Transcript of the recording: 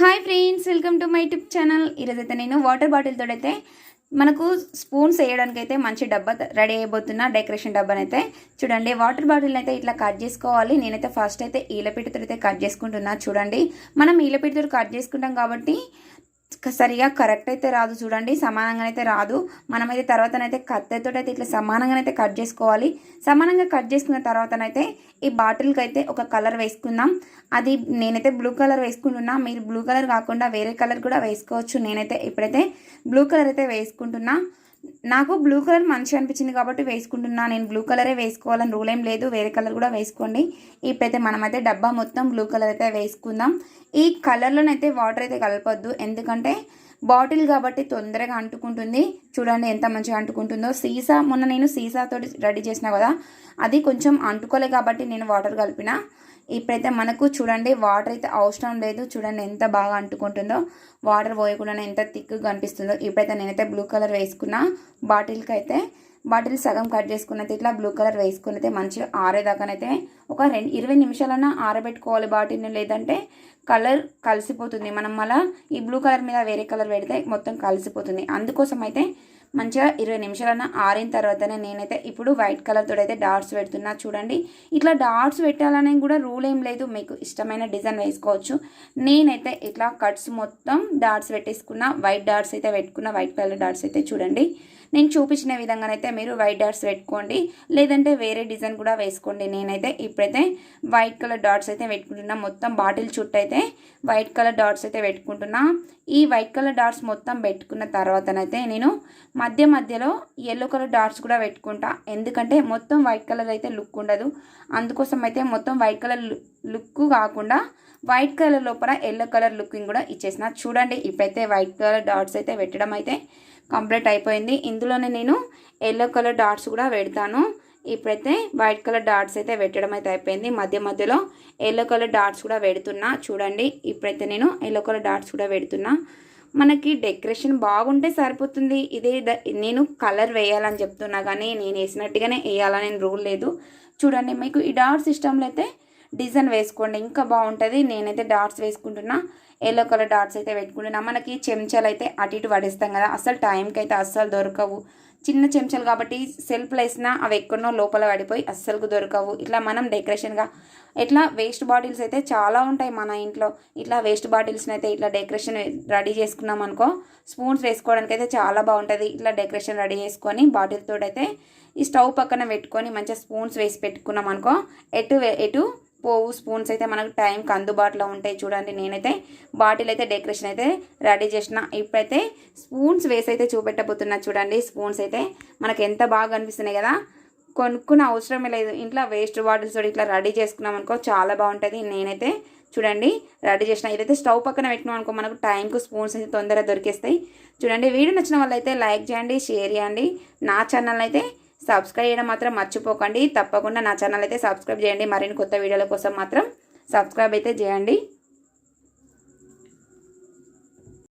Hi friends welcome to my YouTube channel. ఈరోజైతే నేను water బాటిల్తో అయితే మనకు స్పూన్స్ వేయడానికైతే మంచి డబ్బా రెడీ అయిపోతున్నా డెకరేషన్ డబ్బానైతే. చూడండి వాటర్ బాటిల్ అయితే ఇట్లా కట్ చేసుకోవాలి. నేనైతే ఫస్ట్ అయితే ఈలపిటితో అయితే కట్ చేసుకుంటున్నా. చూడండి మనం ఈలపిటితో కట్ చేసుకుంటాం కాబట్టి సరిగా కరెక్ట్ అయితే రాదు చూడండి సమానంగా అయితే రాదు. మనమైతే తర్వాతనైతే కత్తెతో అయితే ఇట్లా సమానంగా అయితే కట్ చేసుకోవాలి. సమానంగా కట్ చేసుకున్న తర్వాతనైతే ఈ బాటిల్కి అయితే ఒక కలర్ వేసుకుందాం. అది నేనైతే బ్లూ కలర్ వేసుకుంటున్నా. మీరు బ్లూ కలర్ కాకుండా వేరే కలర్ కూడా వేసుకోవచ్చు నేనైతే ఇప్పుడైతే బ్లూ కలర్ అయితే వేసుకుంటున్నా. నాకు బ్లూ కలర్ మంచిగా అనిపించింది కాబట్టి వేసుకుంటున్నా. నేను బ్లూ కలరే వేసుకోవాలని రూల్ ఏం లేదు. వేరే కలర్ కూడా వేసుకోండి. ఇప్పుడైతే మనమైతే డబ్బా మొత్తం బ్లూ కలర్ అయితే వేసుకుందాం. ఈ కలర్లోనైతే వాటర్ అయితే కలపొద్దు. ఎందుకంటే బాటిల్ కాబట్టి తొందరగా అంటుకుంటుంది. చూడండి ఎంత మంచిగా అంటుకుంటుందో. సీసా మొన్న నేను సీసాతో రెడీ చేసిన కదా అది కొంచెం అంటుకోలే కాబట్టి నేను వాటర్ కలిపిన. ఇప్పుడైతే మనకు చూడండి వాటర్ అయితే అవసరం లేదు. చూడండి ఎంత బాగా అంటుకుంటుందో. వాటర్ పోయకుండానే ఎంత థిక్గా కనిపిస్తుందో. ఇప్పుడైతే నేనైతే బ్లూ కలర్ వేసుకున్నా బాటిల్కి అయితే బాటిల్ సగం కట్ చేసుకున్నది ఇట్లా బ్లూ కలర్ వేసుకుని అయితే మంచిగా ఆరేదాకానైతే ఒక రెండు ఇరవై నిమిషాలన్నా ఆరబెట్టుకోవాలి బాటిల్ని. లేదంటే కలర్ కలిసిపోతుంది. మనం మళ్ళీ ఈ బ్లూ కలర్ మీద వేరే కలర్ పెడితే మొత్తం కలిసిపోతుంది. అందుకోసం అయితే మంచిగా ఇరవై నిమిషాలన్నా ఆరిన తర్వాతనే నేనైతే ఇప్పుడు వైట్ కలర్తో అయితే డాట్స్ పెడుతున్నా చూడండి. ఇట్లా డాట్స్ పెట్టాలని కూడా రూల్ ఏం లేదు మీకు ఇష్టమైన డిజైన్ వేసుకోవచ్చు. నేనైతే ఇట్లా కట్స్ మొత్తం డాట్స్ పెట్టేసుకున్న వైట్ డాట్స్ అయితే పెట్టుకున్న వైట్ కలర్ డాట్స్ అయితే చూడండి. నేను చూపించిన విధంగానైతే మీరు వైట్ డాట్స్ పెట్టుకోండి లేదంటే వేరే డిజైన్ కూడా వేసుకోండి. నేనైతే ఇప్పుడైతే వైట్ కలర్ డాట్స్ అయితే పెట్టుకుంటున్నా మొత్తం బాటిల్ చుట్టూ అయితే వైట్ కలర్ డాట్స్ అయితే పెట్టుకుంటున్నా. ఈ వైట్ కలర్ డాట్స్ మొత్తం పెట్టుకున్న తర్వాతనైతే నేను మధ్య మధ్యలో ఎల్లో కలర్ డాట్స్ కూడా పెట్టుకుంటా. ఎందుకంటే మొత్తం వైట్ కలర్ అయితే లుక్ ఉండదు. అందుకోసం అయితే మొత్తం వైట్ కలర్ లుక్ కాకుండా వైట్ కలర్ లోపల ఎల్లో కలర్ లుకింగ్ కూడా ఇచ్చేసిన. చూడండి ఇప్పుడైతే వైట్ కలర్ డాట్స్ అయితే పెట్టడం అయితే కంప్లీట్ అయిపోయింది. ఇందులోనే నేను ఎల్లో కలర్ డాట్స్ కూడా పెడతాను. ఇప్పుడైతే వైట్ కలర్ డాట్స్ అయితే పెట్టడం అయితే అయిపోయింది. మధ్య మధ్యలో ఎల్లో కలర్ డాట్స్ కూడా పెడుతున్నా. చూడండి ఇప్పుడైతే నేను ఎల్లో కలర్ డాట్స్ కూడా పెడుతున్నా. మనకి డెకరేషన్ బాగుంటే సరిపోతుంది. ఇదే ద- నేను కలర్ వేయాలని చెప్తున్నా కానీ నేను వేసినట్టుగానే వేయాలని రూల్ లేదు. చూడండి మీకు ఈ డాట్ సిస్టంలో అయితే డిజైన్ వేసుకోండి ఇంకా బాగుంటుంది. నేనైతే డాట్స్ వేసుకుంటున్నా. ఎల్లో కలర్ డాట్స్ అయితే పెట్టుకుంటున్నా. మనకి చెంచాలు అయితే అటు ఇటు పడేస్తాం కదా. అసలు టైంకి అయితే అస్సలు దొరకవు. చిన్న చెంచాలు కాబట్టి సెల్ఫ్లో వేసినా అవి ఎక్కడో లోపల పడిపోయి అస్సలు దొరకవు. ఇట్లా మనం డెకరేషన్గా ఇట్లా వేస్ట్ బాటిల్స్ అయితే చాలా ఉంటాయి మన ఇంట్లో. ఇట్లా వేస్ట్ బాటిల్స్ని అయితే ఇట్లా డెకరేషన్ రెడీ చేసుకున్నాం అనుకో స్పూన్స్ వేసుకోవడానికి అయితే చాలా బాగుంటుంది. ఇట్లా డెకరేషన్ రెడీ చేసుకొని బాటిల్తో అయితే ఈ స్టవ్ పక్కన పెట్టుకొని మంచిగా స్పూన్స్ వేసి పెట్టుకున్నాం అనుకో ఎటు ఎటు పోవు స్పూన్స్ అయితే మనకు టైంకి అందుబాటులో ఉంటాయి చూడండి. నేనైతే బాటిల్ అయితే డెకరేషన్ అయితే రెడీ చేసిన. ఇప్పుడైతే స్పూన్స్ వేసి అయితే చూపెట్టబోతున్నా చూడండి. స్పూన్స్ అయితే మనకు ఎంత బాగా అనిపిస్తున్నాయి కదా. కొనుక్కున్న అవసరమే లేదు. ఇంట్లో వేస్ట్ బాటిల్స్ తోటి ఇట్లా రెడీ చేసుకున్నాం అనుకో చాలా బాగుంటుంది. నేనైతే చూడండి రెడీ చేసిన. ఇదైతే స్టవ్ పక్కన పెట్టినాం అనుకో మనకు టైంకు స్పూన్స్ అయితే తొందరగా దొరికేస్తాయి. చూడండి వీడియో నచ్చిన వాళ్ళైతే లైక్ చేయండి షేర్ చేయండి. నా ఛానల్ అయితే సబ్స్క్రైబ్ చేయడం మాత్రం మర్చిపోకండి. తప్పకుండా నా ఛానల్ అయితే సబ్స్క్రైబ్ చేయండి. మరిన్ని కొత్త వీడియోల కోసం మాత్రం సబ్స్క్రైబ్ అయితే చేయండి.